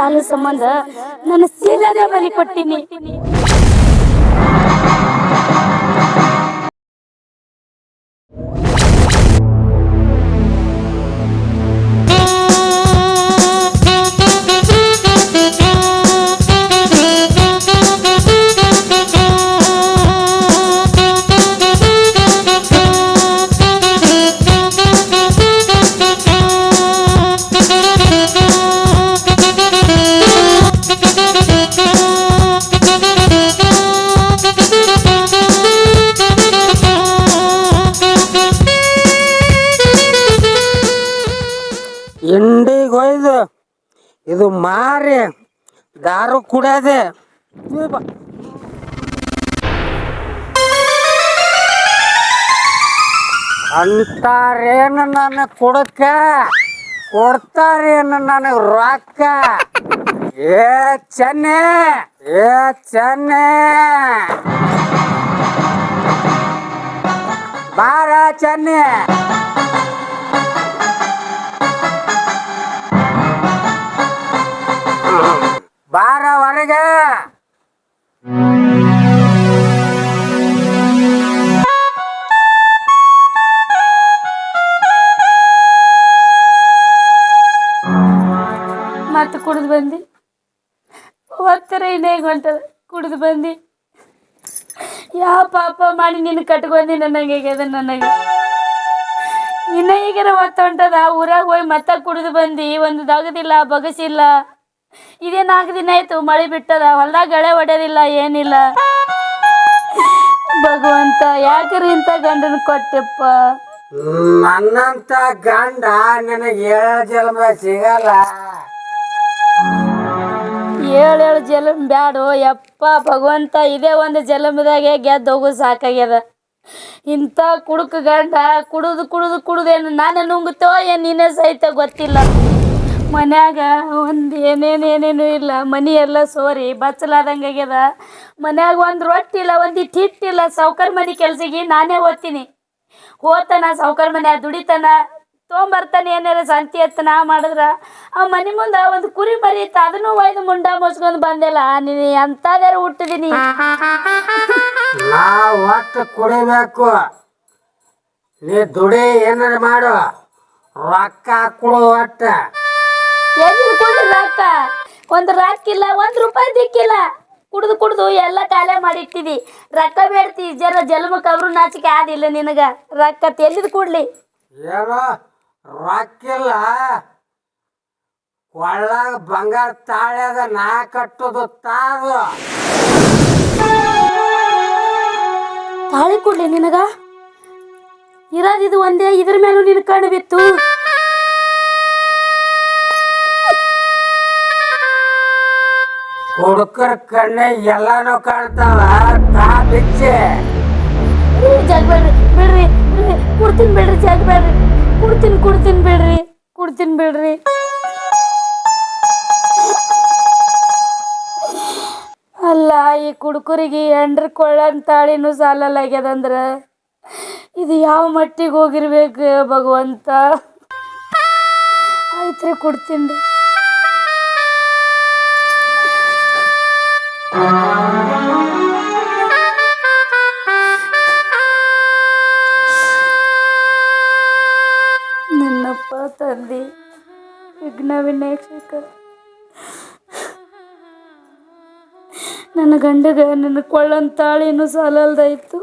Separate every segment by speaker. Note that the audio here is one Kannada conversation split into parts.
Speaker 1: ಸಾಲ ಸಂಬಂಧ ನನ್ನ ಸೀಲನೇ ಬಲಿ ಕೊಟ್ಟಿನಿ.
Speaker 2: ಇದು ಮಾರಿ. ದಾರು ಕುಡಿಯೋದೆ. ಅಂತಾರೇನು ನನಗೆ ಕೊಡಕ್ಕ ಕೊಡ್ತಾರೇನು ನನಗೆ ರೊಕ್ಕ? ಏ ಚೆನ್ನೆ ಏ ಚೆನ್ನೆ. ಬಾರ ಚೆನ್ನೆ. ಬಾರ
Speaker 1: ಮತ್ತೆ ಕುಡಿದು ಬಂದಿ? ಹೋಗ್ತಾರೆ ಇನ್ನೇ ಹೊಂಟದ. ಕುಡಿದು ಬಂದಿ? ಯಾವ ಪಾಪ ಮಾಡಿ ನಿನ್ನ ಕಟ್ಕೊಂಡಿ ನನಗೆ ಆಗ್ಯದ ನನಗೆ. ಇನ್ನ ಈಗಾರ ಹೊತ್ತ ಹೊಂಟದ? ಊರಾಗ ಹೋಗಿ ಮತ್ತೆ ಕುಡಿದು ಬಂದು? ಒಂದು ದಗದಿಲ್ಲ, ಬಗಸಿಲ್ಲ. ಇದೇ ನಾಲ್ಕು ದಿನ ಆಯ್ತು ಮಳೆ ಬಿಟ್ಟದ ಹೊಲ್ದಾಗ ಗಳೆ ಹೊಡೆಯೋದಿಲ್ಲ ಏನಿಲ್ಲ. ಭಗವಂತ ಯಾಕ್ರಿ ಇಂಥ ಗಂಡನ ಕೊಟ್ಟೆಪ್ಪ?
Speaker 2: ನನ್ನಂತ ಗಂಡ ನಿನಗೆ ಏಳು ಜನ್ಮ ಸಿಗಲ್ಲ.
Speaker 1: ಏಳು ಏಳು ಜಲಮ್ ಬ್ಯಾಡು ಯಪ್ಪ ಭಗವಂತ ಇದೇ ಒಂದು ಜಲಮದಾಗೆ ಗೆದ್ದು ಹೋಗು ಸಾಕಾಗ್ಯದ. ಇಂಥ ಕುಡುಕ ಗಂಡ ಕುಡುದು ಕುಡುದು ಕುಡುದೇನು ನಾನು ನುಂಗುತ್ತೋ ಏನು ನೀನೇ ಸಹಿತ ಗೊತ್ತಿಲ್ಲ. ಮನ್ಯಾಗ ಒಂದು ಏನೇನೇನೇನು ಏನೇನು ಇಲ್ಲ, ಮನಿ ಎಲ್ಲ ಸೋರಿ, ಬಚ್ಚಲಾದಂಗೆ ಆಗ್ಯದ. ಮನ್ಯಾಗ ಒಂದು ರೊಟ್ಟಿ ಇಲ್ಲ, ಒಂದು ಇಟ್ಟು ಇಲ್ಲ ಸೌಕರ್ ಮನೆ ಕೆಲ್ಸಿಗೆ ನಾನೇ ಓದ್ತೀನಿ ಹೋತನ ಸೌಕರ್ ಮನೆ ದುಡಿತಾನ, ತೊಗೊಂಬರ್ತಾನೆ ಏನಾರ ಸಂತಿ ಎತ್ತ ನಾ ಮಾಡಿದ್ರ, ಆ ಮನೆ ಮುಂದೆ ಒಂದು ಕುರಿ ಮರಿ ಇತ್ತು, ಅದನ್ನು ಒಯ್ದು ಮುಂಡ ಮುಚ್ಕೊಂಡು ಬಂದಿಲ್ಲ ನೀನು ಎಂತಾದ್ರೆ ಹುಟ್ಟಿದೀನಿ.
Speaker 2: ನಾ ಒಟ್ಟು ಕುಡಿಬೇಕು. ನೀ ದುಡಿ ಏನಾರ ಮಾಡು, ರೊಕ್ಕ ಕೊಡು ಒಟ್ಟ.
Speaker 1: ಎಲ್ಲಿ ಒಂದ್ ರೊಕ್ಕ ಇಲ್ಲ ಒಂದು ರೂಪಾಯಿ ದಿಕ್ಕಿಲ್ಲ. ಕುಡ್ದು ಕುಡ್ದು ಎಲ್ಲ ಕಾಲೇ ಮಾಡಿಟ್ಟಿದಿ. ರೊಕ್ಕ ಬೇಡ್ತಿ ಜರ ಜನ್ಮಕ್ಕೆ ಅವ್ರು ನಾಚಿಕೆ ಆದಿಲ್ಲ ನಿನಗ. ರೊಕ್ಕ ತೆಲಿದ್ ಕೂಡ್ಲಿ.
Speaker 2: ಏನೋ ರೊಕ್ಕಿಲ್ಲ. ಒಳ್ಳಾಗ ಬಂಗಾರ ತಾಳ್ಯದ ನಾ ಕಟ್ಟುದು ತಾದು.
Speaker 1: ತಾಳಿ ಕೊಡ್ಲಿ ನಿನಗ. ಇರೋದಿದು ಒಂದೇ ಇದ್ರ ಮೇಲೂ ನಿನ್ ಕಣ್ಣು ಬಿತ್ತು.
Speaker 2: ಹುಡುಕರ ಕಣ್ಣೆ ಎಲ್ಲಾನು ಕಾಣ್ತಾವ. ತಾ ಬಿಚ್ಚೆ
Speaker 1: ಜಾಗ ಬೇಡ್ರಿ, ಬಿಡ್ರಿ ಕೊಡ್ತೀನಿ ಬಿಡ್ರಿ, ಜಾಗ ಬೇಡ್ರಿ. ಕೊಡ್ತೀನಿ ಕೊಡ್ತೀನಿ ಬಿಡ್ರಿ ಕೊಡ್ತೀನಿ ಬಿಡ್ರಿ. ಅಲ್ಲ, ಈ ಕುಡುಕರಿಗೆ ಎಂಡ್ರ ಕೊಳ್ಳನ್ ತಾಳಿನೂ ಸಾಲಲ್ಲಾಗ್ಯದಂದ್ರ ಇದು ಯಾವ ಮಟ್ಟಿಗೆ ಹೋಗಿರ್ಬೇಕು ಭಗವಂತ? ಆಯ್ತ್ರಿ, ಕೊಡ್ತೀನಿ ರೀ ನಿನ್ನಪ್ಪ ತಂದೆ, ವಿಘ್ನ ವಿನಾಯಕ ನನ್ನ ಗಂಡಗ ನನ್ನ ಕೊಳ್ಳನ್ ತಾಳಿನೂ ಸಾಲಲ್ದಾಯ್ತು.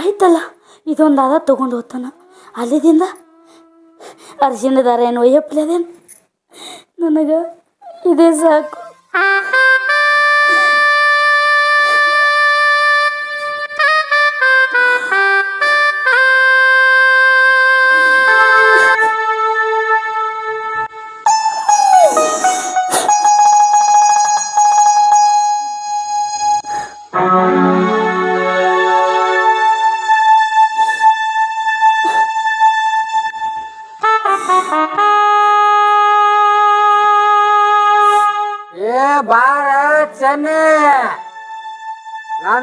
Speaker 1: ಆಯ್ತಲ್ಲ, ಇದೊಂದು ಅದ ತಗೊಂಡು ಹೋಗ್ತಾನ. ಅಲ್ಲಿದಿಂದ ಅರ್ಶಿನ ದಾರ ಏನು ಒಯ್ಯಪ್ಲೇದೇನು ನನಗೆ ಇದೇ ಸಾಕು.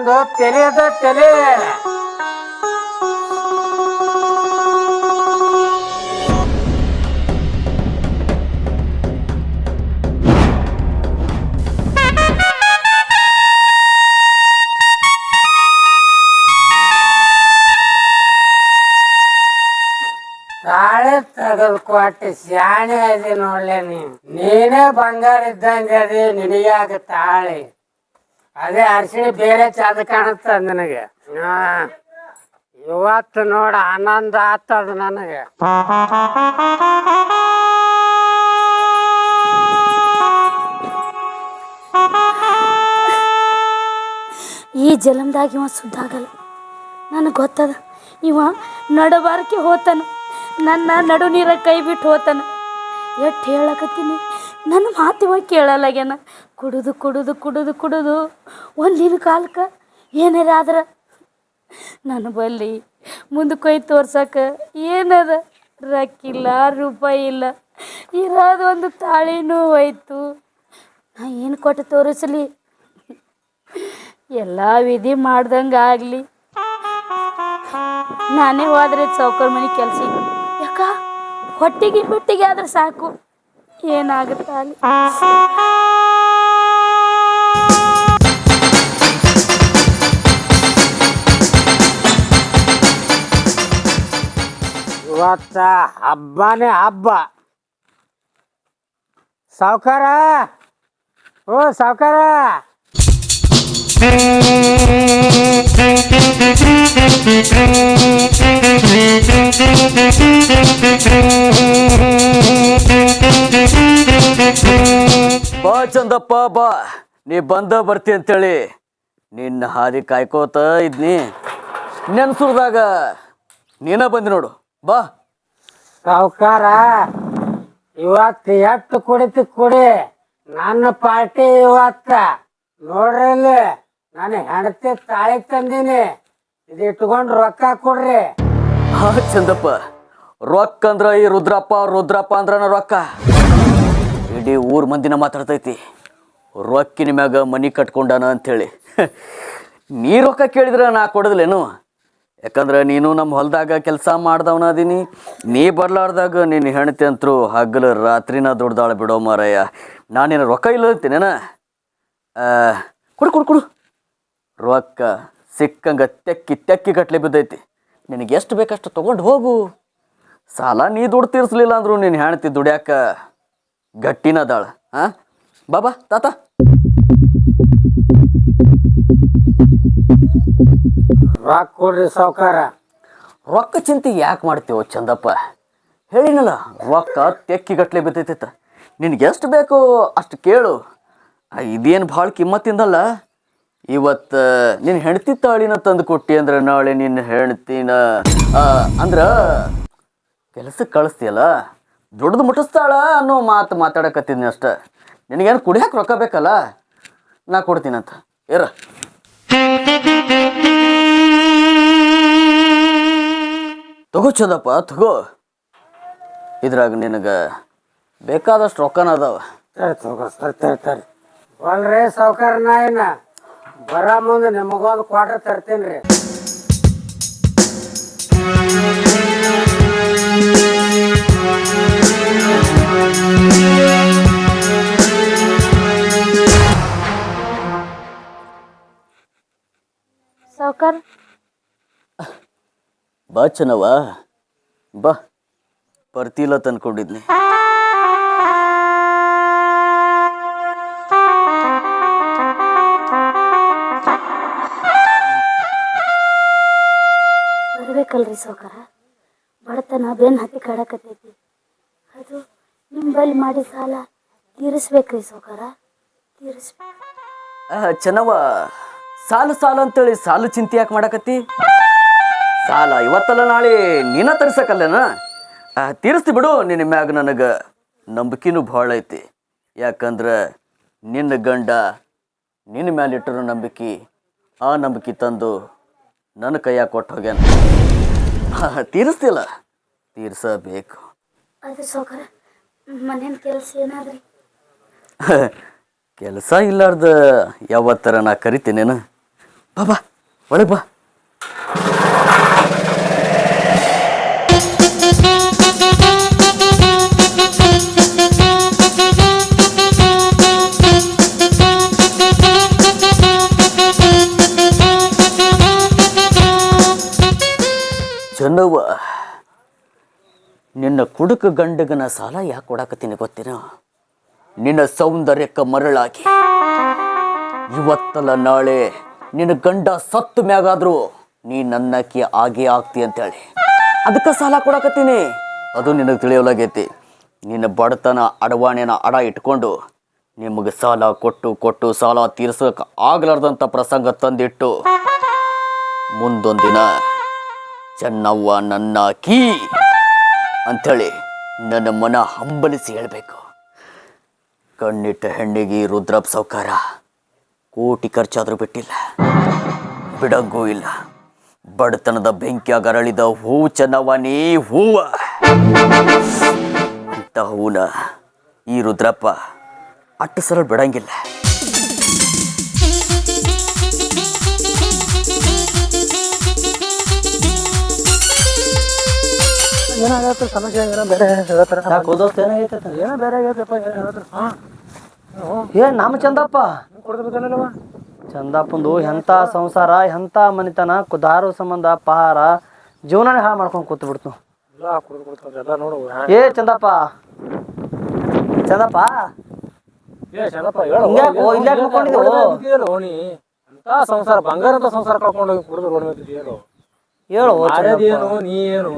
Speaker 2: ಅದು ತೆಲೆದ ತೆಲೆ. ತಾಳೆ ತೆಗೆದು ಕೊಟ್ಟು ಶಾಣೆ ಅದಿ ನೋಡ್ಲೆ ನೀ ನೀನೇ ಬಂಗಾರ ಇದ್ದಂಗೆ ಅದೇ ನಿನಗ್ಯಾಗ ತಾಳೆ. ಅದೇ ಅರ್ಶಿಣಿ ಬೇರೆ ಚಂದ ಕಾಣುತ್ತ ನನಗೆ. ಇವತ್ತು ನೋಡ ಆನಂದ ಆತದ ನನಗೆ.
Speaker 1: ಈ ಜಲಮ್ದಾಗ ಇವ ಸುದ್ದಾಗಲ್ಲ ನನಗೆ ಗೊತ್ತದ, ಇವ ನಡಬಾರಕ್ಕೆ ಹೋತಾನ. ನನ್ನ ನಡು ನೀರ ಕೈ ಬಿಟ್ಟು ಹೋತಾನ. ಎಷ್ಟು ಹೇಳಕತ್ತೀನಿ? ನನ್ನ ಮಾತು ಇವ ಕೇಳಲ್ಲಾಗ್ಯಾನ ಕುಡುದು ಕುಡುದು ಕುಡುದು ಕುಡುದು. ಒಂದಿನ ಕಾಲಕ್ಕೆ ಏನಾರ ಆದ್ರೆ ನನ್ನ ಬಲ್ಲಿ ಮುಂದೆ ಕೈ ತೋರ್ಸಕ್ಕೆ ಏನದ? ರಕ್ಕಿಲ್ಲ, ರೂಪಾಯಿ ಇಲ್ಲ. ಇರೋದು ಒಂದು ತಾಳಿನೂ ಹೋಯ್ತು ನಾ ಏನು ಕೊಟ್ಟು ತೋರಿಸಲಿ? ಎಲ್ಲ ವಿಧಿ ಮಾಡ್ದಂಗೆ ಆಗಲಿ. ನಾನೇ ಹೋದ್ರೆ ಸೌಕರ್ ಮನೆ ಕೆಲಸ. ಯಾಕ? ಹೊಟ್ಟಿಗೆ ಹೊಟ್ಟಿಗೆ ಆದ್ರೆ ಸಾಕು. ಏನಾಗುತ್ತಾ ಅಲ್ಲಿ?
Speaker 2: ಇವತ್ತ ಹಬ್ಬನೇ ಹಬ್ಬ. ಸಾವುಕಾರ? ಓ, ಸಾವುಕಾರ?
Speaker 3: ಬಾ ಚಂದಪ್ಪ, ಬಾ. ನೀ ಬಂದ ಬರ್ತಿ ಅಂತೇಳಿ. ನಿನ್ನ ಹಾದಿ ಕಾಯ್ಕೋತ ಇದ್ನಿ. ನೆನ್ಸುರ್ದಾಗ ನೀನ ಬಂದಿ ನೋಡು. ಬಾ.
Speaker 2: ಸಾವುಕಾರ ಇವತ್ತು ಎಷ್ಟು ಕುಡಿತು ಕುಡಿ. ನನ್ನ ಪಾರ್ಟಿ ಇವತ್ತ. ನೋಡ್ರಲ್ಲಿ ನಾನು ಹೆಂಡತಿ ತಾಳಿ ತಂದೀನಿ. ಇದು ಇಟ್ಕೊಂಡು ರೊಕ್ಕ ಕೊಡ್ರಿ.
Speaker 3: ಹಾ ಚಂದಪ್ಪ. ರೊಕ್ಕ ಅಂದ್ರ ಈ ರುದ್ರಪ್ಪ ರುದ್ರಪ್ಪ ಅಂದ್ರ ರೊಕ್ಕ. ಇಡೀ ಊರ್ ಮಂದಿನ ಮಾತಾಡ್ತೈತಿ. ರೊಕ್ಕಿನ ಮ್ಯಾಗ ಮನಿ ಕಟ್ಕೊಂಡಾನ ಅಂತೇಳಿ. ನೀ ರೊಕ್ಕ ಕೇಳಿದ್ರ ನಾ ಕೊಡದ್ಲೇನು? ಯಾಕಂದ್ರೆ ನೀನು ನಮ್ಮ ಹೊಲದಾಗ ಕೆಲಸ ಮಾಡ್ದವನ ಅದೀನಿ. ನೀ ಬರ್ಲಾರ್ದಾಗ ನಿನ್ನ ಹೆಣ್ತಿ ಅಂತರು ಹಗಲು ರಾತ್ರಿನ ದುಡ್ದಾಳ ಬಿಡೋ ಮಾರಯ್ಯ ನಾನೇನು ರೊಕ್ಕ ಇಲ್ಲ ಅಂತೀನೇನ ಕೊಡು ಕೊಡು ಕೊಡು. ರೊಕ್ಕ ಸಿಕ್ಕಂಗ ತೆಕ್ಕಿ ತೆಕ್ಕಿ ಕಟ್ಲೆ ಬಿದ್ದೈತಿ. ನಿನಗೆ ಎಷ್ಟು ಬೇಕಷ್ಟು ತೊಗೊಂಡು ಹೋಗು. ಸಾಲ ನೀ ದುಡ್ಡು ತೀರಿಸ್ಲಿಲ್ಲ ಅಂದ್ರು ನೀನು ಹೆಣ್ತಿ ದುಡ್ಯಾಕ ಗಟ್ಟಿನ ಅದಾಳ. ಹಾಂ ಬಾಬಾ ತಾತ.
Speaker 2: ರೊಕ್ಕ ಕೊಡ್ರಿ ಸಾವ್ಕಾರ.
Speaker 3: ರೊಕ್ಕ ಚಿಂತೆ ಯಾಕೆ ಮಾಡ್ತೀವೋ ಚಂದಪ್ಪ? ಹೇಳಿನಲ್ಲ, ರೊಕ್ಕ ತೆಕ್ಕಿಗಟ್ಲೆ ಬಿದ್ದೈತಿತ್ತ ನಿನಗೆ ಎಷ್ಟು ಬೇಕು ಅಷ್ಟು ಕೇಳು. ಇದೇನು ಭಾಳ ಕಿಮ್ಮತ್ತಿಂದಲ್ಲ? ಇವತ್ತು ನಿನ್ನ ಹೆಂಡತಿ ತಾಳಿನ ತಂದು ಕೊಟ್ಟಿ ಅಂದ್ರೆ ನಾಳೆ ನಿನ್ನ ಹೆಂಡ್ತಿನ ಅಂದ್ರೆ ಅಂದ್ರ ಕೆಲಸಕ್ಕೆ ಕಳಿಸ್ತೀಯಲ್ಲ? ದೊಡ್ಡದು ಮುಟ್ಟಿಸ್ತಾಳ ಅನ್ನೋ ಮಾತು ಮಾತಾಡಕತ್ತಿದ್ನಿ ಅಷ್ಟೆ. ನಿನಗೇನು ಕುಡಿಯಕ್ಕೆ ರೊಕ್ಕ ಬೇಕಲ್ಲ? ನಾ ಕೊಡ್ತೀನಂತ. ಇರ. ತಗೋ ಚಂದಪ್ಪ, ತಗೋ. ಇದ್ರಾಗ ನಿನಗೆ ಬೇಕಾದಷ್ಟು ರೊಕ್ಕನ ಅದಾವ.
Speaker 2: ಸಾವುಕಾರ ನಾಯಿನ, ಬರ ಮುಂದೆ ನಿಮಗೊಂದು ಕ್ವಾರ್ಟರ್ ತರ್ತೀನಿ ರೀ.
Speaker 1: ಸಾವ್ಕಾರ
Speaker 3: ಬಾ ಚೆನ್ನವ ಬಾ. ಬರ್ತಿಲ್ಲ ತಂದ್ಕೊಂಡಿದ್ನಿ
Speaker 1: ಬರ್ಬೇಕಲ್ರಿ ಸೌಕರ. ಬಡತನ ಬೆನ್ ಹತ್ತಿ ಕಾಡಕತ್ತೈತಿ. ಅದು ನಿಂಬಲ್ಲಿ ಬಲ್ಲಿ ಮಾಡಿ ಸಾಲ ತೀರಿಸ್ಬೇಕ್ರಿ ಸಾವ್ಕಾರ ತೀರಿಸ್ಬೇಕು.
Speaker 3: ಚೆನ್ನವ ಸಾಲು ಸಾಲು ಅಂತೇಳಿ ಸಾಲು ಚಿಂತೆ ಯಾಕೆ ಮಾಡಕತ್ತಿ? ಸಾಲ ಇವತ್ತಲ್ಲ ನಾಳೆ ನೀನ ತರಿಸಕಲ್ಲೇನ? ತೀರಿಸ್ತಿ ಬಿಡು ನಿನ್ನ ಮ್ಯಾಗ ನನಗೆ ನಂಬಿಕೆನೂ ಭಾಳ ಐತಿ. ಯಾಕಂದ್ರೆ ನಿನ್ನ ಗಂಡ ನಿನ್ನ ಮ್ಯಾಲಿಟ್ಟರು ನಂಬಿಕೆ ಆ ನಂಬಿಕೆ ತಂದು ನನ್ನ ಕೈಯಾಗ ಕೊಟ್ಟು ಹೋಗ್ಯಾನ. ತೀರಿಸ್ತಿಲ್ಲ ತೀರ್ಸಬೇಕು.
Speaker 1: ಅದು ಮನೇನ ಕೆಲಸ ಏನಾದ್ರಿ?
Speaker 3: ಕೆಲಸ ಇಲ್ಲಾರ್ದ ಯಾವತ್ತರ ನಾ ಕರಿತೀನೇನು? ಬಾ ಬಾ, ಒಳಗೆ ಬಾ. ಚೆನ್ನವ್ವ ನಿನ್ನ ಕುಡುಕ ಗಂಡಗನ ಸಾಲ ಯಾಕೆ ಕೊಡಾಕತ್ತೀನಿ ಗೊತ್ತೇನ? ನಿನ್ನ ಸೌಂದರ್ಯಕ್ಕೆ ಮರಳಾಗಿ ಇವತ್ತಲ್ಲ ನಾಳೆ ನಿನ್ನ ಗಂಡ ಸತ್ತು ಮ್ಯಾಗಾದ್ರು ನೀ ನನ್ನಕ್ಕೆ ಆಗೇ ಆಗ್ತಿ ಅಂತೇಳಿ. ಅದಕ್ಕೆ ಸಾಲ ಕೊಡಕತ್ತೀನಿ. ಅದು ನಿನಗೆ ತಿಳಿಯೋಲಾಗೈತಿ. ನಿನ್ನ ಬಡತನ ಅಡವಾಣಿನ ಅಡ ಇಟ್ಕೊಂಡು ನಿಮಗೆ ಸಾಲ ಕೊಟ್ಟು ಕೊಟ್ಟು ಸಾಲ ತೀರ್ಸೋಕೆ ಆಗ್ಲಾರ್ದಂಥ ಪ್ರಸಂಗ ತಂದಿಟ್ಟು ಮುಂದೊಂದಿನ ಚೆನ್ನವ್ವ ನನ್ನ ಕೀ ಅಂಥೇಳಿ ನನ್ನ ಮನ ಹಂಬಲಿಸಿ ಹೇಳಬೇಕು. ಕಣ್ಣಿಟ್ಟ ಹೆಣ್ಣಿಗೆ ರುದ್ರಪ್ ಸೌಕಾರ. ಕೋಟಿ ಖರ್ಚಾದರೂ ಬಿಟ್ಟಿಲ್ಲ. ಬಿಡಂಗೂ ಇಲ್ಲ. ಬಡತನದ ಬೆಂಕಿಯಾಗರಳಿದ ಹೂ ಚೆನ್ನವನೇ ಹೂವ. ಅಂತ ಹೂನ ಈ ರುದ್ರಪ್ಪ ಅಟ್ಟು ಸರಳ ಬಿಡಂಗಿಲ್ಲ.
Speaker 4: ಏನಾಗತ್ತೆ ಸಮಸ್ಯೆ? ಏನೋ ಬೇರೆ ಹೇಳ್ತಾರ
Speaker 5: ಯಾಕೆ ದೋಸ್ತ ಏನಾಗೈತೆ
Speaker 4: ಏನೋ ಬೇರೆ ಆಗೈತಪ್ಪ ಏನೋ ಹೇಳ್ತಾರ ಹಾ.
Speaker 5: ಏ ನಮ್ಮ ಚಂದಪ್ಪ.
Speaker 4: ಕೊಡ್ಬೇಕಲ್ಲವ
Speaker 5: ಚಂದಪ್ಪಂದು ಎಂಥ ಸಂಸಾರ ಎಂಥ ಮನಿತನ ಕುದಾರು ಸಂಬಂಧ ಪಹಾರ ಜೀವನ ಹಾಳು ಮಾಡ್ಕೊಂಡು ಕೂತು ಬಿಡ್ತು. ಏ ಚಂದಪ್ಪ. ಚಂದಪ್ಪ.
Speaker 4: ಸಂಸಾರ ಬಂಗಾರ ಅಂತ ಸಂಸಾರ ಕಳ್ಕೊಂಡು ಹೋಗಿ ಕುಡಿದು ನೋಡ್ಬೇಕು ಹೇಳು. ನೀ ಏನು?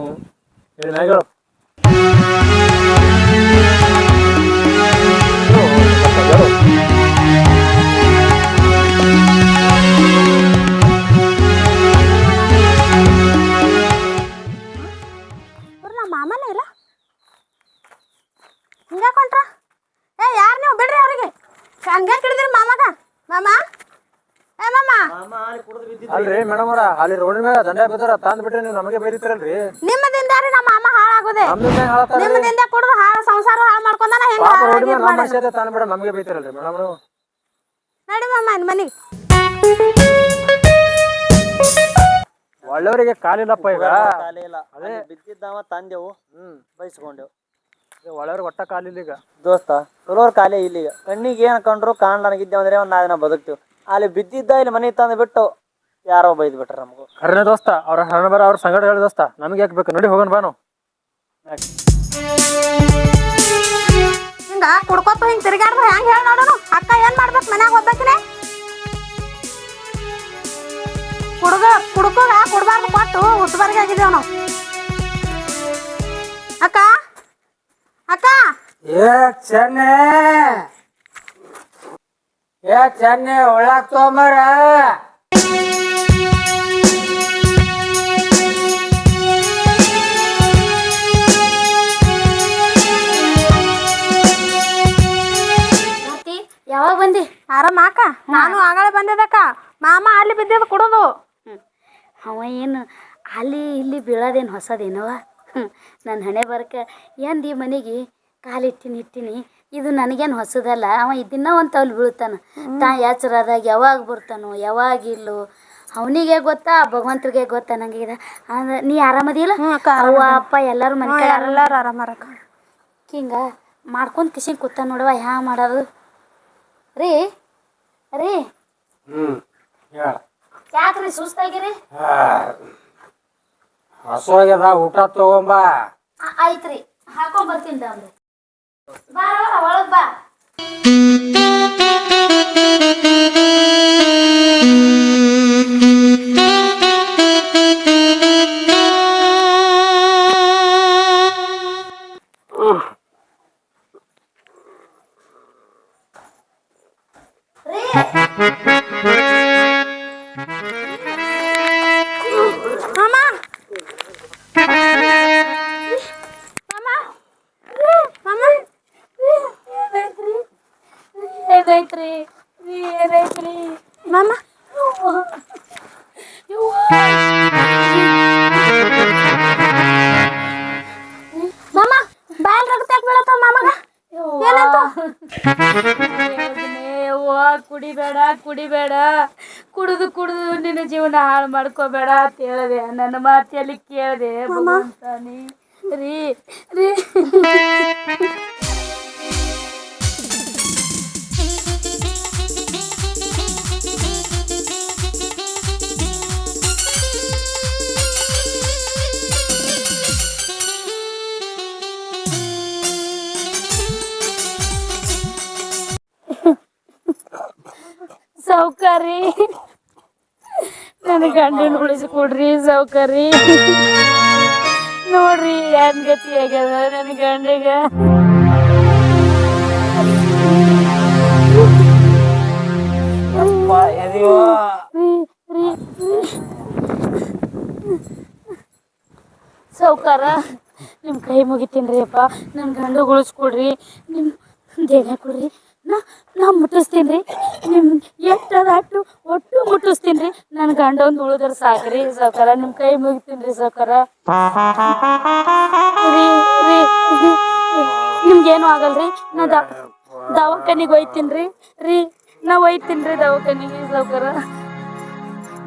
Speaker 6: ಮಾಮನೇ ಇಲ್ಲ ಹಿಂಗಾಕೊಂಡ್ರ ಏ ಯಾರು ನೀವು ಬಿಡ್ರಿ ಅವ್ರಿಗೆ ಹಂಗೆ ಹಿಡಿದ್ರಿ ಮಾಮಗ ಮಾಮ ಏ ಮಾಮ
Speaker 4: ಅಲ್ರಿ ಮೇಡಮ್ ಅವ್ರ ಅಲ್ಲಿ ರೋಡಿನ ಮೇಲೆ ದಂಡ ಬಿದ್ದಾರ ತಂದ್ ಬಿಟ್ರೆ ನೀವು ನಮಗೆ ಬೈದಿರ್ತೀರಲ್ರಿ?
Speaker 6: ನಿಮ್ಮದಿಂದ ರೀ ನಮ್ಮ ಮಾಮ ಹಾಳಾಗೋದೆ.
Speaker 4: ನಮ್ದಿಂದ ಹೇಳತ್ತಾರ್ರಿ
Speaker 6: ನಿಮ್ಮದಿಂದ ಕುಡ್ದು ಹಾಳು ಸಂಸಾರ ಹಾಳು ಮಾಡ್ಕೊಂಡನ ಹೆಂಗ
Speaker 4: ಪಾಪ ರೋಡ್ ಮೇಲೆ ನಮ್ಮ ಮನುಷ್ಯ ತಂದ್ ಬಿಡ ನಮಗೆ ಬೈತಿರಲ್ರಿ ಮೇಡಮ್
Speaker 6: ನಡಿ ಮಾಮ ಮನಿಗೆ.
Speaker 4: ಒಳ್ಳೆಯವರಿಗೆ ಕಾಲಿಲ್ಲಪ್ಪ ಈಗ.
Speaker 5: ಕಾಲೇ ಇಲ್ಲ ಅದೇ. ಬಿದ್ದಿದ್ದಾವ ತಂದೆವು
Speaker 4: ಹ್ಮ್
Speaker 5: ಬೈಸ್ಕೊಂಡೆವು.
Speaker 4: ಒಳ್ಳೆಯವ್ರಿಗೆ ಒಟ್ಟ ಕಾಲಿಲ್ಲ ಈಗ.
Speaker 5: ದೋಸ್ತ ಚಲೋರ್ ಕಾಲೇ ಇಲ್ಲಿಗ. ಕಣ್ಣಿಗೆ ಏನು ಕಂಡ್ರು ಕಾಣ್ ನನಗಿದ್ದೇವಂದ್ರೆ ಒಂದ್ ನಾ ದಿನ ಬದುಕ್ತೀವಿ. ಅಲ್ಲಿ ಬಿದ್ದಿದ್ದ ಇಲ್ಲಿ ಮನೆ ತಂದು ಬಿಟ್ಟು ಯಾರೋ ಬೈದ್ ಬಿಟ್ರ ನಮಗೂ.
Speaker 4: ಹರಣ ದೋಸ್ತ ಅವ್ರ ಹರಣ ಬರ ಅವ್ರ ಸಂಗಡ ಹೇಳಿ ದೋಸ್ತ ನಮ್ಗೆ ಯಾಕೆ ಬೇಕು? ನೋಡಿ ಹೋಗೋಣ ಬಾನು. ನಾವು
Speaker 6: ಹಿಂಗ ಕುಡ್ಕೊತ ಹಿಂಗ್ ತಿರ್ಗಾಡ್ದು ಹೆಂಗ್ ಹೇಳ ನೋಡೋಣ ಅಕ್ಕ ಏನ್ ಮಾಡ್ಬೇಕು? ಮನ್ಯಾಗ ಹೋಗ್ಬೇಕಿನೇ ಕುಡ್ಗ ಕುಡ್ಕೋಗ ಕುಡ್ಬಾರ್ದು ಕೊಟ್ಟು ಹುಟ್ಟಬಾರ್ಗೆ ಆಗಿದ್ದೇವ್ ನಾವು. ಅಕ್ಕ? ಅಕ್ಕ?
Speaker 2: ಏ ಚೆನ್ನೆ ಏ ಚೆನ್ನೆ ಒಳಗ್ ತೊಂಬರ
Speaker 1: ಯಾವಾಗ ಬಂದಿ?
Speaker 6: ಆರಾಮ ಅಕ್ಕ ನಾನು ಆಗಳೆ ಬಂದದಕ್ಕ. ಮಾಮ ಅಲ್ಲಿ ಬಿದ್ದದ ಕುಡುದು.
Speaker 1: ಅವ ಏನು ಅಲ್ಲಿ ಇಲ್ಲಿ ಬೀಳೋದೇನು ಹೊಸದೇನವ? ನನ್ನ ಹಣೆ ಬರಕ ಏನ್ ದಿ ಮನೆಗೆ? ಕಾಲಿಟ್ಟಿನಿ ಇಟ್ಟಿನಿ. ಇದು ನನಗೇನು ಹೊಸದಲ್ಲ ಅವ ಇದನ್ನ ಒಂದು ತೌಲ್ ಬೀಳ್ತಾನ. ತಾ ಯಾಚರಾದಾಗ ಯಾವಾಗ ಬರ್ತಾನೋ ಯಾವಾಗ ಇಲ್ಲೋ ಅವನಿಗೆ ಗೊತ್ತಾ ಭಗವಂತರಿಗೆ ಗೊತ್ತಾ ನಂಗೆ ಅಂದ್ರೆ ನೀ ಆರಾಮದಿಲ್ಲ ಅವ್ವ ಅಪ್ಪ ಎಲ್ಲರೂ ಮನೆ ಕಡೆ
Speaker 6: ಎಲ್ಲಾರು ಆರಾಮಾರಕ್ಕ
Speaker 1: ಹಿಂಗ ಮಾಡ್ಕೊಂಡು ಕಿಶನ್ ಕೂತ ನೋಡವ ಹ್ಯಾ ಮಾಡೋದು. ರೀ ರೀ. ಯಾಕ್ರಿ ಸುಸ್ತಾಗಿರಿ?
Speaker 2: ಹಸುವಾಗ್ಯದ ಊಟ ತಗೊಂಬ.
Speaker 1: ಆಯ್ತ್ರಿ ಹಾಕೊಂಡ್ ಬರ್ತೀನಿ ಅಂದ್ರೆ ಬಾರವ್ವ ಏನಾಯ್ತ್ರಿ? ರೀ ಏನಾಯ್ತ್ರಿ?
Speaker 6: ಮಾಮ? ಮಾಮ ಬಾಯ್ ರಕ್ತ ಬೀಳತ್ತ ಮಾಮಗ? ಏನಾಯ್ತು?
Speaker 1: ಯವ್ವ ಕುಡಿಬೇಡ ಕುಡಿಬೇಡ. ಕುಡಿದು ಕುಡಿದು ನಿನ್ನ ಜೀವನ ಹಾಳು ಮಾಡ್ಕೋಬೇಡ ಅಂತ ಹೇಳಿದೆ. ನನ್ನ ಮಾತಿಯಲ್ಲಿ ಕೇಳಿದೆ ಭಗವಂತಾನಿ ರೀ ರೀ. ಸಾವುಕಾರಿ ನನ್ನ ಗಂಡನ ಉಳಿಸ್ಕೊಡ್ರಿ ಸಾವುಕಾರಿ ನೋಡ್ರಿ ಏನ್ ಗತಿ ಆಗ್ಯದ ನನ್ನ ಗಂಡಗ. ಸಾವುಕಾರ ನಿಮ್ಮ ಕೈ ಮುಗಿತೀನಿ ಅಪ್ಪ. ನನ್ನ ಗಂಡ ಉಳಿಸ್ಕೊಡ್ರಿ ನಿಮ್ಮ ದೇಹ ಕೊಡ್ರಿ. ನಾ ಮುಟ್ಟಿಸ್ತೀನಿ ರೀ. ನಿಮ್ಮ ಎಷ್ಟದಾಟು ಒಟ್ಟು ಮುಟ್ಟಿಸ್ತೀನಿ ರೀ. ನನ್ನ ಗಂಡ ಒಂದು ಉಳಿದ್ರೆ ಸಾಕ್ರಿ ಸಾವ್ಕಾರ ನಿಮ್ಮ ಕೈ ಮುಗಿತೀನಿ ರೀ ಸಾವ್ಕಾರ ರೀ ರೀ ನಿಮ್ಗೇನು ಆಗಲ್ರಿ ನಾ ದಾ, ದವಾಖಾನಿಗೆ ಒಯ್ತೀನಿ ರೀ. ರೀ, ನಾ ಒಯ್ತೀನಿ ರೀ ದವಾಖಾನಿಗೆ ಸಾವ್ಕಾರ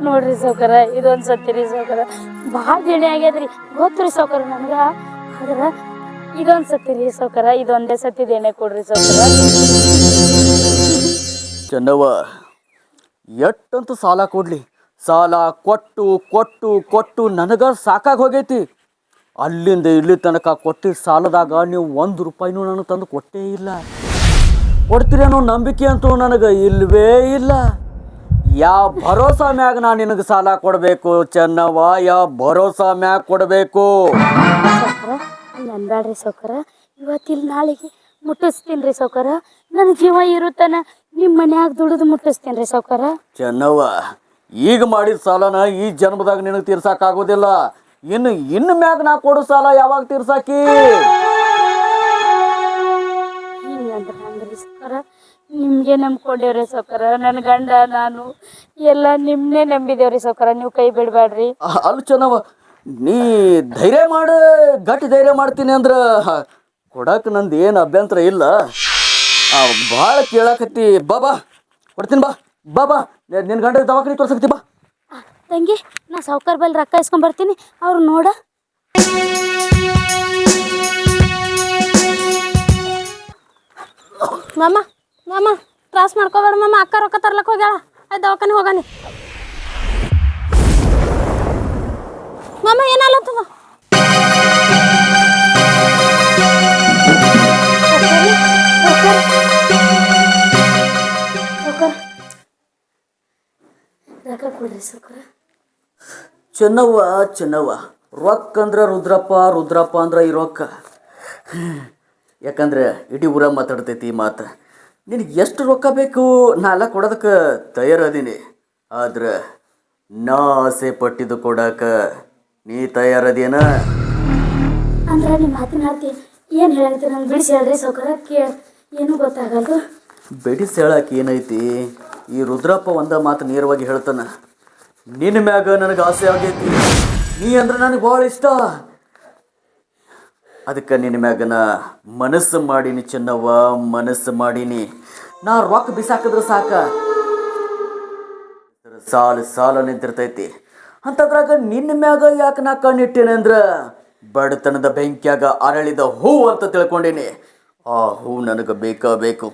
Speaker 1: ನೋಡ್ರಿ ಸಾವ್ಕಾರ ಇದೊಂದು ಸತಿ ರೀ ಸಾವ್ಕಾರ ಭಾಳ ಗಿಣಿ ಆಗ್ಯದ್ರಿ ಗೊತ್ತ್ರಿ ಸಾವ್ಕಾರ ನಮ್ಗೆ. ಆದ್ರೆ ಇದೊಂದು ಸತಿ ರೀ ಸಾವ್ಕಾರ ಇದೊಂದೇ ಸತಿ ದೇಣೆ ಕೊಡ್ರಿ ಸಾವ್ಕಾರ
Speaker 3: ಚೆನ್ನವ್ವ. ಎಟ್ಟಂತೂ ಸಾಲ ಕೊಡ್ಲಿ. ಸಾಲ ಕೊಟ್ಟು ಕೊಟ್ಟು ಕೊಟ್ಟು ನನಗ ಸಾಕಾಗಿ ಹೋಗೈತಿ. ಅಲ್ಲಿಂದ ಇಲ್ಲಿ ತನಕ ಕೊಟ್ಟಿದ್ದ ಸಾಲದಾಗ ನೀವು ಒಂದು ರೂಪಾಯಿನೂ ನನಗೆ ತಂದು ಕೊಟ್ಟೇ ಇಲ್ಲ. ಕೊಡ್ತೀರಿ ನಂಬಿಕೆ ಅಂತೂ ನನಗೆ ಇಲ್ವೇ ಇಲ್ಲ. ಯಾವ ಭರೋಸಾ ಮ್ಯಾಗ ನಾನು ನಿನಗೆ ಸಾಲ ಕೊಡಬೇಕು ಚೆನ್ನವ್ವ ಯಾವ ಭರೋಸಾ ಮ್ಯಾಗ ಕೊಡಬೇಕು.
Speaker 1: ಸಾವ್ಕಾರ ಇವತ್ತಿಲ್ಲ ನಾಳೆಗೆ ಮುಟ್ಟಿಸ್ತೀನಿ ರೀ ಸೌಕರ. ನನ್ನ ಜೀವ ಇರುತ್ತಾನ. ನಿಮ್ಮ ಮನ್ಯಾಗ ದುಡಿದು ಮುಟ್ಟಿಸ್ತೀನಿ ರೀ ಸಾವ್ಕಾರ?
Speaker 3: ಚೆನ್ನವ್ವ ಈಗ ಮಾಡಿದ ಸಾಲನ ಈ ಜನ್ಮದಾಗ ನಿನಗೆ ತೀರ್ಸಕ್ಕಾಗೋದಿಲ್ಲ ಇನ್ನು ಇನ್ನು ಮ್ಯಾಗ ನಾ ಕೊಡೋ ಸಾಲ ಯಾವಾಗ ತೀರ್ಸಾಕಿ?
Speaker 1: ಹಿಂಗಂದ್ರೆ ಹಂಗ್ರಿ ಸಾವ್ಕಾರ. ನಿಮಗೆ ನಂಬ್ಕೊಂಡೇವ್ರಿ ಸಾವುಕಾರ. ನನ್ನ ಗಂಡ ನಾನು ಎಲ್ಲ ನಿಮ್ಮನ್ನೇ ನಂಬಿದೇವ್ರಿ ಸಾವುಕಾರ. ನೀವು ಕೈ ಬಿಡಬೇಡ್ರಿ
Speaker 3: ಅಲ್ಲಿ ಅಲ್ಲ ಚೆನ್ನವ್ವ ನೀ ಧೈರ್ಯ ಮಾಡ ಗಟ್ಟಿ ಧೈರ್ಯ ಮಾಡ್ತೀನಿ ಅಂದ್ರೆ ಕೊಡಕ್ಕೆ ನಂದು ಏನು ಅಭ್ಯಂತರ ಇಲ್ಲ. ಭಾಳ ಕೇಳಾಕತ್ತಿ. ಬಾ ಬಾ. ಕೊಡ್ತೀನಿ, ಬಾ. ಬಾ ಬಾ. ನಿನ್ನ ಗಂಡ ದವಾಖಾನೆ ತೋರ್ಸಕತ್ತಿ, ಬಾ.
Speaker 1: ತಂಗಿ, ನಾ ಸಾವ್ಕಾರ ಬಲ್ಲಿ ರೊಕ್ಕ ಇಸ್ಕೊಂಡ್ ಬರ್ತೀನಿ. ಅವ್ರು ನೋಡ.
Speaker 6: ಮಾಮ ಮಾಮ, ತ್ರಾಸ್ ಮಾಡ್ಕೋಬೇಡ ಮಾಮ. ಅಕ್ಕ ರೊಕ್ಕ ತರ್ಲಕ್ ಹೋಗ್ಯಾಳ. ಆಯ್ತು ದವಾಖಾನೆ ಹೋಗಾನಿ. ಮಾಮ ಏನಾಗ್ಲತ್ತದ
Speaker 1: ರೊಕ್ಕ
Speaker 3: ಚೆನ್ನವ್ವ ಚೆನ್ನವ್ವ. ರೊಕ್ಕ ಅಂದ್ರೆ ರುದ್ರಪ್ಪ ರುದ್ರಪ್ಪ ಅಂದ್ರೆ ಈ ರೊಕ್ಕ. ಯಾಕಂದ್ರೆ ಇಡೀ ಊರ ಮಾತಾಡ್ತೈತಿ ಈ ಮಾತು. ನಿನಗೆ ಎಷ್ಟು ರೊಕ್ಕ ಬೇಕು? ನಾ ಎಲ್ಲ ಕೊಡೋದಕ್ಕೆ ತಯಾರದೀನಿ. ಆದ್ರೆ ನಾ ಆಸೆ ಪಟ್ಟಿದ್ದು ಕೊಡಕ್ಕೆ ನೀ ತಯಾರದೇನ?
Speaker 1: ಅಂದ್ರೆ ನಿಮ್ಮ ಮಾತಿನ ಏನು ಹೇಳತ್ತೀರ ನಂಗೆ ಬಿಡಿಸಿ ಹೇಳ್ರಿ ಸೌಕರ್ಯ ಏನು ಏನೂ ಗೊತ್ತಾಗಲ್ದು.
Speaker 3: ಬೆಡಿಸ್ ಹೇಳಕ್ಕೆ ಏನೈತಿ? ಈ ರುದ್ರಪ್ಪ ಒಂದ ಮಾತು ನೇರವಾಗಿ ಹೇಳ್ತಾನ ನಿನ್ನ ಮ್ಯಾಗ ನನಗೆ ಆಸೆ ಆಗೈತಿ, ನೀ ಅಂದ್ರೆ ನನಗೆ ಭಾಳ ಇಷ್ಟ. ಅದಕ್ಕೆ ನಿನ್ನ ಮ್ಯಾಗನ ಮನಸ್ಸು ಮಾಡೀನಿ ಚೆನ್ನವ್ವ, ಮನಸ್ಸು ಮಾಡೀನಿ. ನಾ ರೊಕ್ಕ ಬಿಸಾಕಿದ್ರೆ ಸಾಕ. ಸಾಲು, ಸಾಲ ನಿಂತಿರ್ತೈತಿ. ಅಂತದ್ರಾಗ ನಿನ್ನ ಮ್ಯಾಗ ಯಾಕೆ ನಾ ಕಣ್ಣಿಟ್ಟೇನೆ ಅಂದ್ರೆ, ಬಡತನದ ಬೆಂಕಿಯಾಗ ಅರಳಿದ ಹೂ ಅಂತ ತಿಳ್ಕೊಂಡೇನಿ. ಆ ಹೂ ನನಗೆ ಬೇಕಾ ಬೇಕು.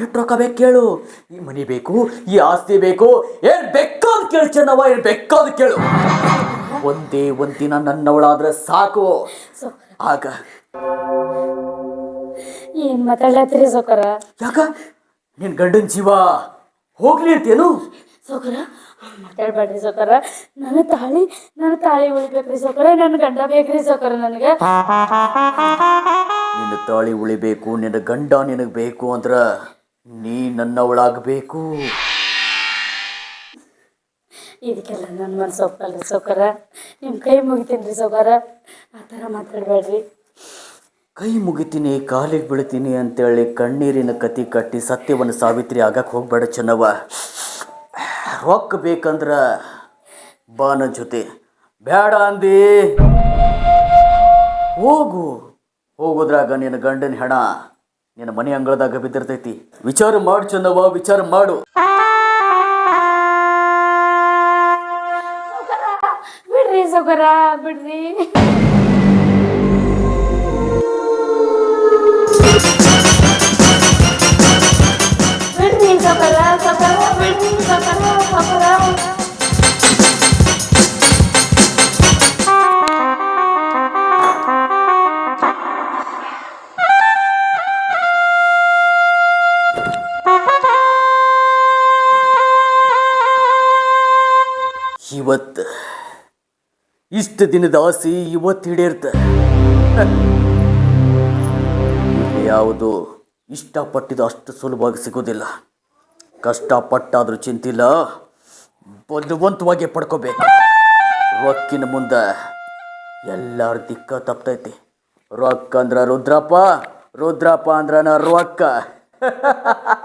Speaker 3: ಎಷ್ಟು ರೊಕ್ಕ ಬೇಕು ಕೇಳು. ಈ ಮನಿ ಬೇಕು ಈ ಆಸ್ತಿ ಬೇಕು ಏನ್ ಬೇಕಾದ್ ಕೇಳು ಚೆನ್ನವ ಏನ್ ಬೇಕಾದ್ ಕೇಳು. ಒಂದೇ ಒಂದಿನ ನನ್ನವಳಾದ್ರೆ ಸಾಕು. ಆಗ
Speaker 1: ಏನು ಮಾತಾಡ್ಲಾತ್ರಿ ಸೋಕರ?
Speaker 3: ಯಾಕ? ನಿನ್ ಗಂಡನ ಜೀವ ಹೋಗ್ಲಿ ಅಂತೇನು
Speaker 1: ಸೋಕರ ಮಾತಾಡ್ಬೇಡ್ರಿ ಸೋಕರ. ನನ್ನ ತಾಳಿ ನನ್ನ ತಾಳಿ ಉಳಿಬೇಕ್ರಿ ಸೋಕರ. ನನ್ನ ಗಂಡ ಬೇಕ್ರಿ ಸೋಕರ ನನಗೆ.
Speaker 3: ನಿನ್ನ ತಾಳಿ ಉಳಿಬೇಕು ನಿನ್ನ ಗಂಡ ನಿನಗೆ ಬೇಕು ಅಂದ್ರ ನೀ ನನ್ನವಳಾಗಬೇಕು.
Speaker 1: ಇದಕ್ಕೆಲ್ಲ ನನ್ನ ಮನಸ್ಸು ಒಪ್ಪಲ್ರಿ ಸೌಕರ ನಿಮ್ಮ ಕೈ ಮುಗಿತೀನಿ ರೀ ಆ ತರ ಮಾತಾಡ್ಬೇಡ್ರಿ.
Speaker 3: ಕೈ ಮುಗಿತೀನಿ ಕಾಲಿಗೆ ಬೀಳ್ತೀನಿ ಅಂತೇಳಿ ಕಣ್ಣೀರಿನ ಕತಿ ಕಟ್ಟಿ ಸತ್ಯವನ್ನು ಸಾವಿತ್ರಿ ಆಗಕ್ಕೆ ಹೋಗ್ಬೇಡ ಚೆನ್ನವ ರೊಕ್ಕ ಬೇಕಂದ್ರ ಬಾ ನನ್ನ ಜೊತೆ. ಬೇಡ ಅಂದಿ. ಹೋಗು. ಹೋಗೋದ್ರಾಗ ನಿನ್ನ ಗಂಡನ ಹೆಣ ನಿನ್ನ ಮನೆ ಅಂಗಳದಾಗ ಬಿದ್ದಿರ್ತೈತಿ. ವಿಚಾರ ಮಾಡು ಚಂದವ ವಿಚಾರ ಮಾಡು.
Speaker 1: ಬಿಡ್ರಿ ಸೌಕರ ಬಿಡ್ರಿ. ಬಿಡ್ರಿ ಸೌಕರ ಸೌಕರ ಬಿಡ್ರಿ ಸೌಕರ ಸಾವ್ಕಾರ
Speaker 3: ಇಷ್ಟು ದಿನದ ಆಸೆ ಇವತ್ತು ಹಿಡಿಯಿರ್ತ ಯಾವುದು ಇಷ್ಟಪಟ್ಟಿದ್ದು ಅಷ್ಟು ಸುಲಭವಾಗಿ ಸಿಗೋದಿಲ್ಲ ಕಷ್ಟಪಟ್ಟಾದರೂ ಚಿಂತಿಲ್ಲ. ಬಲವಂತವಾಗಿ ಪಡ್ಕೋಬೇಕು. ರೊಕ್ಕಿನ ಮುಂದೆ ಎಲ್ಲರ ದಿಕ್ಕ ತಪ್ತೈತಿ. ರೊಕ್ಕ ಅಂದ್ರೆ ರುದ್ರಪ್ಪ ರುದ್ರಪ್ಪ ನಾ ರೊಕ್ಕ.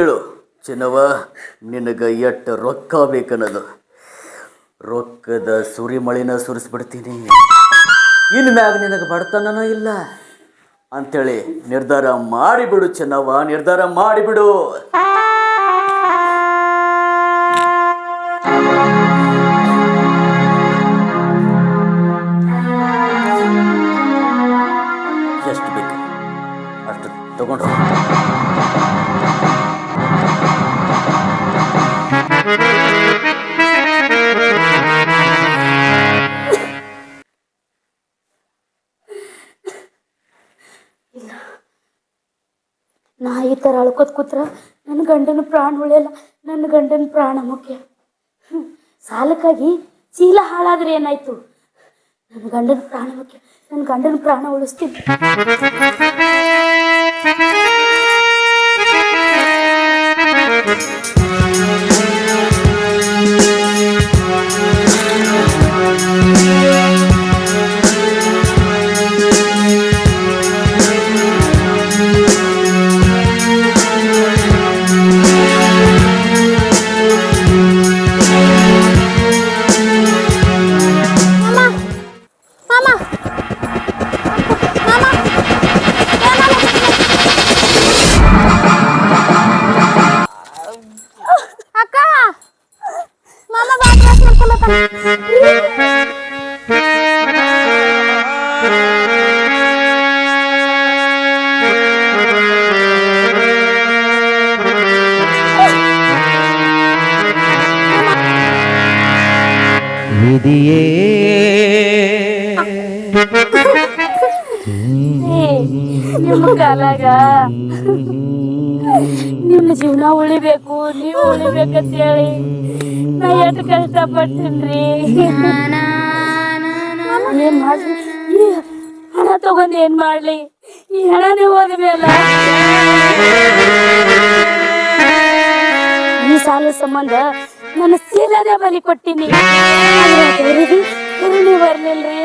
Speaker 3: ಕೇಳು. ಚಿನ್ನವ ನಿನಗೆ ಎಷ್ಟು ರೊಕ್ಕ ಬೇಕನ್ನೋದು. ರೊಕ್ಕದ ಸುರಿಮಳಿನ ಸುರಿಸ್ಬಿಡ್ತೀನಿ. ಇನ್ನು ಮ್ಯಾಗ ನಿನಗೆ ಬಡತನನೂ ಇಲ್ಲ. ಅಂತೇಳಿ ನಿರ್ಧಾರ ಮಾಡಿಬಿಡು ಚೆನ್ನವ್ವ, ನಿರ್ಧಾರ ಮಾಡಿಬಿಡು.
Speaker 1: ಪ್ರಾಣ ಉಳಿಯಲ್ಲ. ನನ್ನ ಗಂಡನ ಪ್ರಾಣ ಮುಖ್ಯ. ಸಾಲಕ್ಕಾಗಿ ಚೀಲ ಹಾಳಾದ್ರೆ ಏನಾಯ್ತು? ನನ್ನ ಗಂಡನ ಪ್ರಾಣ ಮುಖ್ಯ. ನನ್ನ ಗಂಡನ ಪ್ರಾಣ ಉಳಿಸ್ತೀನಿ. ನಿಮ್ಮ ಕಾಲಾಗ. ನಿಮ್ಮ ಜೀವನ ಉಳಿಬೇಕು, ನೀವು ಉಳಿಬೇಕಂತ ಹೇಳಿ ನಾ ಎಷ್ಟು ಕಷ್ಟಪಡ್ತೀನಿ ಏನ್ ಮಾಡ್ಲಿ? ಈ ಹಣ ತಗೊಂಡು ಏನ್ ಮಾಡ್ಲಿ? ಈ ಹಣನೇ ಹೋದ್ಮೇಲೆ. ಈ ಸಾಲ ಸಂಬಂಧ ನನ್ನ ಸೀರೆನೇ ಬಲಿ ಕೊಟ್ಟಿನಿ ಗುರುಣಿ ಬರ್ಲಿಲ್ರಿ